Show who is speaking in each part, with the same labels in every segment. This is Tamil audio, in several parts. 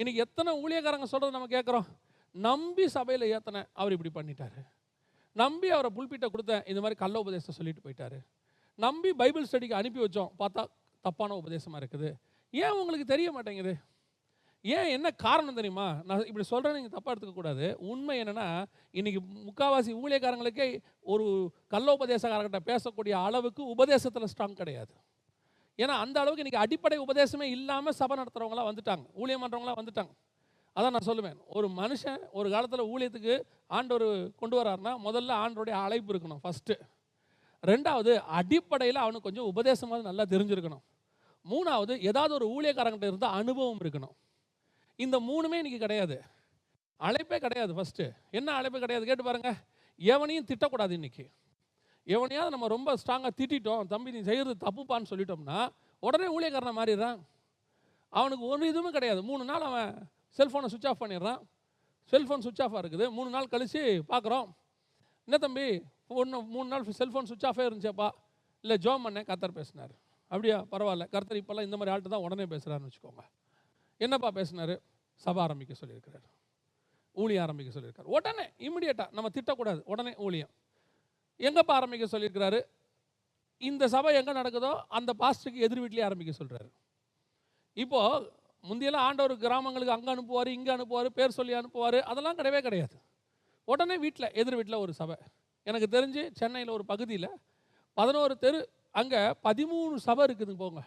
Speaker 1: இன்னைக்கு எத்தனை ஊழியக்காரங்க சொல்கிறது நம்ம கேட்குறோம் நம்பி சபையில் ஏத்தனை அவர் இப்படி பண்ணிட்டாரு. நம்பி அவரை புல்பிட்ட கொடுத்தேன். இந்த மாதிரி கள்ள உபதேசம் சொல்லிட்டு போயிட்டாரு. நம்பி பைபிள் ஸ்டடிக்கு அனுப்பி வச்சோம். பார்த்தா தப்பான உபதேசமாக இருக்குது. ஏன் உங்களுக்கு தெரிய மாட்டேங்குது? ஏன் என்ன காரணம் தெரியுமா? நான் இப்படி சொல்கிறேன் நீங்கள் தப்பாக எடுத்துக்கக்கூடாது உண்மை என்னென்னா இன்றைக்கி முக்காவாசி ஊழியக்காரங்களுக்கே ஒரு கள்ள உபதேசக்காரர்கிட்ட பேசக்கூடிய அளவுக்கு உபதேசத்தில் ஸ்ட்ராங் கிடையாது. ஏன்னா அந்த அளவுக்கு இன்றைக்கி அடிப்படை உபதேசமே இல்லாமல் சபை நடத்துகிறவங்களாம் வந்துட்டாங்க ஊழியம் பண்ணுறவங்களாம் வந்துட்டாங்க. அதான் நான் சொல்லுவேன். ஒரு மனுஷன் ஒரு காலத்தில் ஊழியத்துக்கு ஆண்டவர் கொண்டு வராருன்னா முதல்ல ஆண்டோடைய அழைப்பு இருக்கணும் ஃபஸ்ட்டு ரெண்டாவது அடிப்படையில் அவனுக்கு கொஞ்சம் உபதேசமாக நல்லா தெரிஞ்சிருக்கணும். மூணாவது ஏதாவது ஒரு ஊழியக்காரங்கிட்ட இருந்தால் அனுபவம் இருக்கணும். இந்த மூணுமே இன்னைக்கு கிடையாது. அழைப்பே கிடையாது ஃபஸ்ட்டு என்ன அழைப்பு கிடையாது? கேட்டு பாருங்கள் எவனையும் திட்டக்கூடாது இன்னைக்கு. எவனையாவது நம்ம ரொம்ப ஸ்ட்ராங்காக திட்டிட்டோம் தம்பி நீ செய்கிறது தப்புப்பான்னு சொல்லிட்டோம்னா உடனே ஊழியக்காரனை மாறிடுறான். அவனுக்கு ஒரு இதுவுமே கிடையாது. மூணு நாள் அவன் செல்ஃபோனை சுவிட்ச் ஆஃப் பண்ணிடுறான். செல்ஃபோன் சுவிட்ச் ஆஃபாக இருக்குது. மூணு நாள் கழித்து பார்க்குறோம். என்ன தம்பி ஒன்று மூணு நாள் செல்ஃபோன் சுவிட்ச் ஆஃபே இருந்துச்சேப்பா. இல்லை ஜோம் பண்ணேன் கர்த்தர் பேசினார். அப்படியா பரவாயில்ல. கர்த்தர் இப்போல்லாம் இந்த மாதிரி ஆள்கிட்ட தான் உடனே பேசுகிறாருன்னு வச்சுக்கோங்க. என்னப்பா பேசினார்? சபை ஆரம்பிக்க சொல்லியிருக்கிறார். ஊழியம் ஆரம்பிக்க சொல்லியிருக்காரு. உடனே இம்மிடியேட்டாக நம்ம திட்டக்கூடாது. உடனே ஊழியம். எங்கேப்பா ஆரம்பிக்க சொல்லியிருக்கிறாரு? இந்த சபை எங்கே நடக்குதோ அந்த பாஸ்டருக்கு எதிர் வீட்டிலே ஆரம்பிக்க சொல்கிறாரு இப்போது முந்தியெல்லாம் ஆண்டவர் கிராமங்களுக்கு அங்கே அனுப்புவார் இங்கே அனுப்புவார் பேர் சொல்லி அனுப்புவார் அதெல்லாம் கிடையவே கிடையாது. உடனே வீட்டில் எதிர் வீட்டில் ஒரு சபை. எனக்கு தெரிஞ்சு சென்னையில் ஒரு பகுதியில் பதினோரு தெரு அங்கே பதிமூணு சபை இருக்குதுங்க போங்க.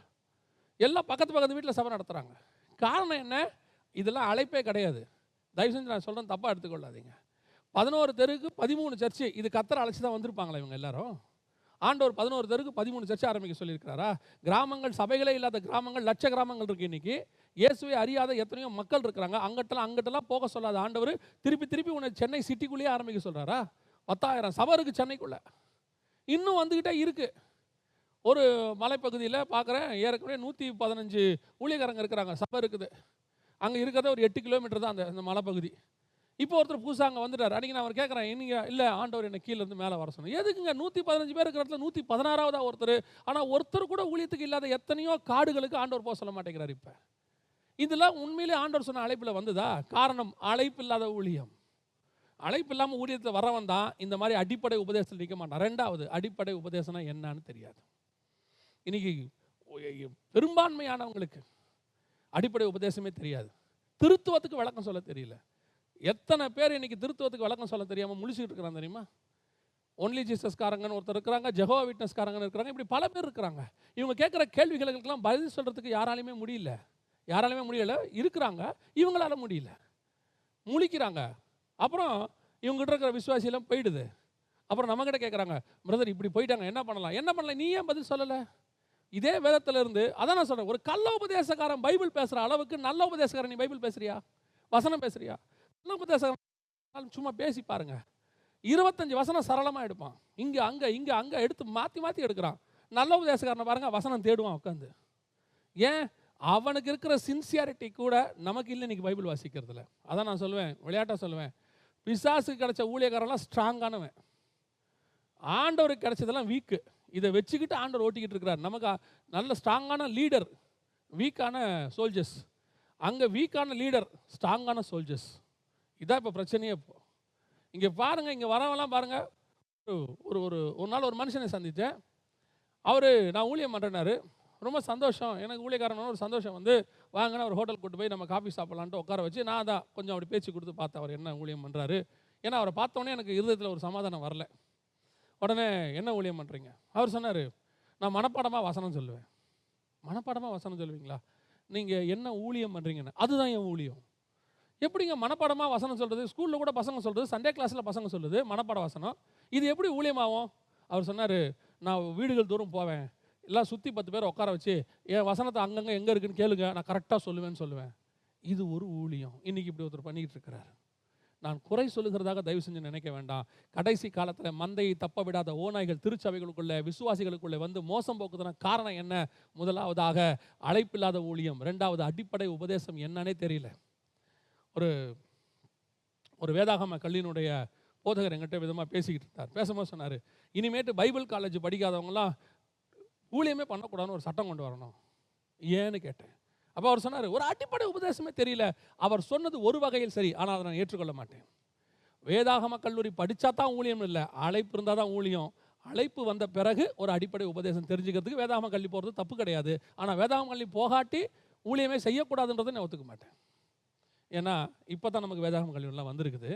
Speaker 1: எல்லாம் பக்கத்து பக்கத்து வீட்டில் சபை நடத்துகிறாங்க காரணம் என்ன? இதெல்லாம் அழைப்பே கிடையாது. தயவு செஞ்சு நான் சொல்கிறேன் தப்பாக எடுத்துக்கொள்ளாதீங்க. பதினோரு தெருக்கு பதிமூணு சர்ச்சு. இது கத்தரை அழைச்சி தான் வந்திருப்பாங்களா இவங்க எல்லாரும்? ஆண்டவர் பதினோரு தெருக்கு பதிமூணு சர்ச்சை ஆரம்பிக்க சொல்லியிருக்கிறாரா? கிராமங்கள் சபைகளே இல்லாத கிராமங்கள் லட்ச கிராமங்கள் இருக்குது இன்னைக்கு. இயேசுவை அறியாத எத்தனையோ மக்கள் இருக்கிறாங்க. அங்கிட்டலாம் அங்கிட்டலாம் போக சொல்லாத ஆண்டவர் திருப்பி திருப்பி உன்னை சென்னை சிட்டிக்குள்ளேயே ஆரம்பிக்க சொல்கிறாரா பத்தாயிரம் சபை இருக்குது சென்னைக்குள்ளே. இன்னும் வந்துக்கிட்டே இருக்குது ஒரு மலைப்பகுதியில் பார்க்குறேன் ஏற்கனவே நூற்றி பதினஞ்சு ஊழியக்காரங்க இருக்கிறாங்க. சபை இருக்குது. அங்கே இருக்கிறத ஒரு எட்டு கிலோமீட்டர் தான் அந்த அந்த மலைப்பகுதி. இப்போ ஒருத்தர் புதுசாக அங்கே வந்துட்டார். அன்றைக்கி நான் அவர் கேட்குறேன் நீங்கள் இல்லை ஆண்டவர் என்னை கீழேருந்து மேலே வர சொன்னேன் எதுக்குங்க? நூற்றி பதினஞ்சு பேர் இருக்கிற இடத்துல நூற்றி பதினாறாவதா ஒருத்தர்? ஆனால் ஒருத்தர் கூட ஊழியத்துக்கு இல்லாத எத்தனையோ காடுகளுக்கு ஆண்டவர் போக சொல்ல மாட்டேங்கிறார் இப்போ. இதெல்லாம் உண்மையிலே ஆண்டவர் சொன்ன அழைப்பில் வந்ததா? காரணம் அழைப்பு இல்லாத ஊழியம். அழைப்பு இல்லாமல் ஊழியத்தில் வரவன் தான் இந்த மாதிரி அடிப்படை உபதேசத்தில் நிற்க மாட்டான். ரெண்டாவது அடிப்படை உபதேசம்னா என்னன்னு தெரியாது. இன்னைக்கு பெரும்பான்மையானவங்களுக்கு அடிப்படை உபதேசமே தெரியாது. திருத்துவத்துக்கு விளக்கம் சொல்ல தெரியல. எத்தனை பேர் இன்னைக்கு திருத்துவத்துக்கு விளக்கம் சொல்ல தெரியாமல் முழிச்சுட்டு இருக்கிறாங்க தெரியுமா? ஒன்லி ஜீசஸ்காரங்கன்னு ஒருத்தர் இருக்கிறாங்க ஜெகோ விட்னஸ்காரங்கன்னு இருக்கிறாங்க இப்படி பல பேர் இருக்கிறாங்க. இவங்க கேட்குற கேள்விகளுக்கெல்லாம் பதில் சொல்கிறதுக்கு யாராலையுமே முடியல. யாராலையுமே முடியல இருக்கிறாங்க இவங்களால முடியல. முழிக்கிறாங்க. அப்புறம் இவங்ககிட்ட இருக்கிற விசுவாசியெல்லாம் போயிடுது. அப்புறம் நம்மக்கிட்ட கேட்குறாங்க பிரதர் இப்படி போயிட்டாங்க என்ன பண்ணலாம்? என்ன பண்ணலாம்? நீ ஏன் பதில் சொல்லலை? இதே வேதத்துல இருந்து அதான் நான் சொல்கிறேன் ஒரு கள்ள உபதேசக்காரன் பைபிள் பேசுகிற அளவுக்கு நல்ல உபதேசக்காரன் நீ பைபிள் பேசுறியா? வசனம் பேசுறியா? சும்மா பேசி பாருங்க. இருபத்தஞ்சு வசனம் சரளமாக எடுப்பான். இங்கே அங்கே இங்கே அங்கே எடுத்து மாற்றி மாற்றி எடுக்கிறான். நல்ல உபதேசக்காரனை பாருங்க வசனம் தேடுவான் உட்காந்து ஏன்? அவனுக்கு இருக்கிற சின்சியாரிட்டி கூட நமக்கு இல்லை இன்னைக்கு பைபிள் வாசிக்கிறதுல. அதான் நான் சொல்லுவேன் விளையாட்டாக சொல்லுவேன். பிசாசுக்கு கிடைச்ச ஊழியக்காரெல்லாம் ஸ்ட்ராங்கானவன் ஆண்டவருக்கு கிடைச்சதெல்லாம் வீக்கு இதை வச்சுக்கிட்டு ஆண்டவர் ஓட்டிக்கிட்டு இருக்கிறார். நமக்கு நல்ல ஸ்ட்ராங்கான லீடர் வீக்கான சோல்ஜர்ஸ் அங்கே வீக்கான லீடர் ஸ்ட்ராங்கான சோல்ஜர்ஸ் இதான் இப்போ பிரச்சனையே இப்போ. இங்கே பாருங்கள் இங்கே வரவெல்லாம் பாருங்கள் ஒரு ஒரு ஒரு நாள் ஒரு மனுஷனை சந்தித்தேன். அவர் நான் ஊழியம் பண்ணுறேனாரு ரொம்ப சந்தோஷம். எனக்கு ஊழியக்காரனோட ஒரு சந்தோஷம் வந்து வாங்கினா ஒரு ஹோட்டல் கூட்டு போய் நம்ம காஃபி சாப்பிட்லான்ட்டு உட்கார வச்சு நான் தான் கொஞ்சம் அப்படி பேச்சு கொடுத்து பார்த்தேன் அவர் என்ன ஊழியம் பண்ணுறாரு ஏன்னா அவரை பார்த்தோன்னே எனக்கு இருதயத்தில் ஒரு சமாதானம் வரல. உடனே என்ன ஊழியம் பண்ணுறீங்க அவர் சொன்னார் நான் மனப்பாடமாக வசனம் சொல்லுவேன். மனப்பாடமாக வசனம் சொல்லுவீங்களா? நீங்கள் என்ன ஊழியம் பண்ணுறீங்கன்னு அதுதான் என் ஊழியம். எப்படிங்க மனப்பாடமாக வசனம் சொல்கிறது ஸ்கூலில் கூட பசங்க சொல்கிறது சண்டே கிளாஸில் பசங்க சொல்லுது மனப்பாட வசனம். இது எப்படி ஊழியமாகும்? அவர் சொன்னார் நான் வீடுகள் தூரம் போவேன். எல்லாம் சுற்றி பத்து பேர் உட்கார வச்சு என் வசனத்தை அங்கங்கே எங்கே இருக்குன்னு கேளுங்க. நான் கரெக்டாக சொல்லுவேன்னு சொல்லுவேன். இது ஒரு ஊழியம். இன்றைக்கி இப்படி ஒருத்தர் பண்ணிக்கிட்டு இருக்கிறார். நான் குறை சொல்லுகிறதாக தயவு செஞ்சு நினைக்க வேண்டாம். கடைசி காலத்தில் மந்தையை தப்ப விடாத ஓநாய்கள் திருச்சபைகளுக்குள்ளே விசுவாசிகளுக்குள்ளே வந்து மோசம் போக்குதுன காரணம் என்ன? முதலாவதாக அழைப்பில்லாத ஊழியம். ரெண்டாவது அடிப்படை உபதேசம் என்னன்னே தெரியல. ஒரு ஒரு வேதாகம கல்லியினுடைய போதகர் எங்கிட்ட விதமாக பேசிக்கிட்டு இருந்தார். பேசும்போது சொன்னார் இனிமேட்டு பைபிள் காலேஜ் படிக்காதவங்களாம் ஊழியமே பண்ணக்கூடாதுன்னு ஒரு சட்டம் கொண்டு வரணும். ஏன்னு கேட்டேன். அப்போ அவர் சொன்னார் ஒரு அடிப்படை உபதேசமே தெரியல. அவர் சொன்னது ஒரு வகையில் சரி ஆனால் அதை நான் ஏற்றுக்கொள்ள மாட்டேன். வேதாகம கல்லூரி படித்தா தான் ஊழியம் இல்லை அழைப்பு இருந்தால் தான் ஊழியம். அழைப்பு வந்த பிறகு ஒரு அடிப்படை உபதேசம் தெரிஞ்சுக்கிறதுக்கு வேதாகம கல்வி போகிறது தப்பு கிடையாது. ஆனால் வேதாகம கல்வி போகாட்டி ஊழியமே செய்யக்கூடாதுன்றதை நான் ஒத்துக்க மாட்டேன். ஏன்னா இப்போ தான் நமக்கு வேதாகம கல்வியெல்லாம் வந்திருக்குது.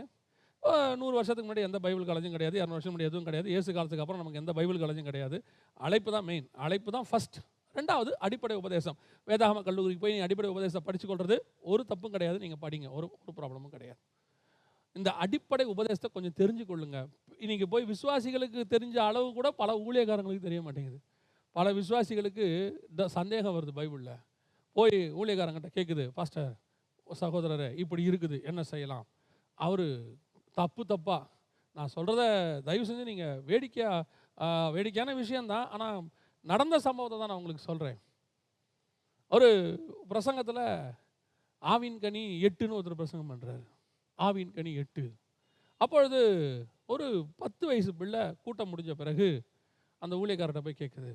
Speaker 1: நூறு வருஷத்துக்கு முன்னாடி எந்த பைபிள் காலேஜும் கிடையாது இரநூறு வருஷம் முன்னாடி எதுவும் கிடையாது. ஏசு காலத்துக்கு அப்புறம் நமக்கு எந்த பைபிள் காலேஜும் கிடையாது. அழைப்பு தான் மெயின் அழைப்பு தான் ஃபர்ஸ்ட் ரெண்டாவது அடிப்படை உபதேசம். வேதாகம கல்லூரிக்கு போய் நீ அடிப்படை உபதேசம் படிச்சுக்கொள்வது கொள்றது ஒரு தப்பும் கிடையாது நீங்கள் படிங்க. ஒரு ஒரு ப்ராப்ளமும் கிடையாது. இந்த அடிப்படை உபதேசத்தை கொஞ்சம் தெரிஞ்சு கொள்ளுங்க. இன்னைக்கு போய் விசுவாசிகளுக்கு தெரிஞ்ச அளவு கூட பல ஊழியக்காரங்களுக்கு தெரிய மாட்டேங்குது. பல விசுவாசிகளுக்கு இந்த சந்தேகம் வருது பைபிளில். போய் ஊழியக்காரங்கிட்ட கேட்குது பாஸ்டர் சகோதரரே இப்படி இருக்குது என்ன செய்யலாம்? அவர் தப்பு தப்பாக நான் சொல்கிறத தயவு செஞ்சு நீங்கள் வேடிக்கையாக வேடிக்கையான விஷயந்தான் ஆனால் நடந்த சம்பவத்தை தான் நான் உங்களுக்கு சொல்கிறேன் ஒரு பிரசங்கத்தில் ஆவின் கனி எட்டுன்னு ஒருத்தர் பிரசங்கம் பண்ணுறாரு ஆவின் கனி எட்டு. அப்பொழுது ஒரு பத்து வயசு பிள்ளை கூட்டம் முடிஞ்ச பிறகு அந்த ஊழியக்காரர்கிட்ட போய் கேட்குது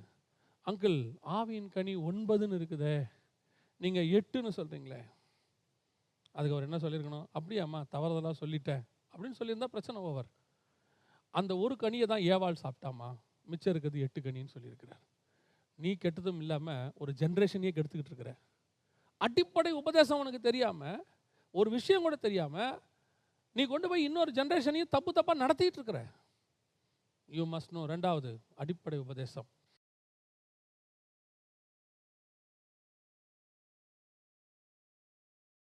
Speaker 1: அங்கிள் ஆவின் கனி ஒன்பதுன்னு இருக்குதே நீங்கள் எட்டுன்னு சொல்கிறீங்களே அதுக்கு அவர் என்ன சொல்லியிருக்கணும்? அப்படியாம்மா தவறுதலாக சொல்லிட்டேன். அப்படின்னு சொல்லியிருந்தா பிரச்சனை ஓவர் அந்த ஒரு கனியை தான் ஏவாள் சாப்பிட்டாமா மிச்சம் இருக்கிறது எட்டு கனின்னு சொல்லியிருக்கிறார். நீ கெட்டதும் இல்லாமல் ஒரு ஜென்ரேஷனையே கெடுத்துக்கிட்டு இருக்கிற. அடிப்படை உபதேசம் உனக்கு தெரியாமல் ஒரு விஷயம் கூட தெரியாமல் நீ கொண்டு போய் இன்னொரு ஜென்ரேஷனையும் தப்பு தப்பாக நடத்திட்டு இருக்கிற. யூ மஸ்ட் நோ ரெண்டாவது அடிப்படை உபதேசம்.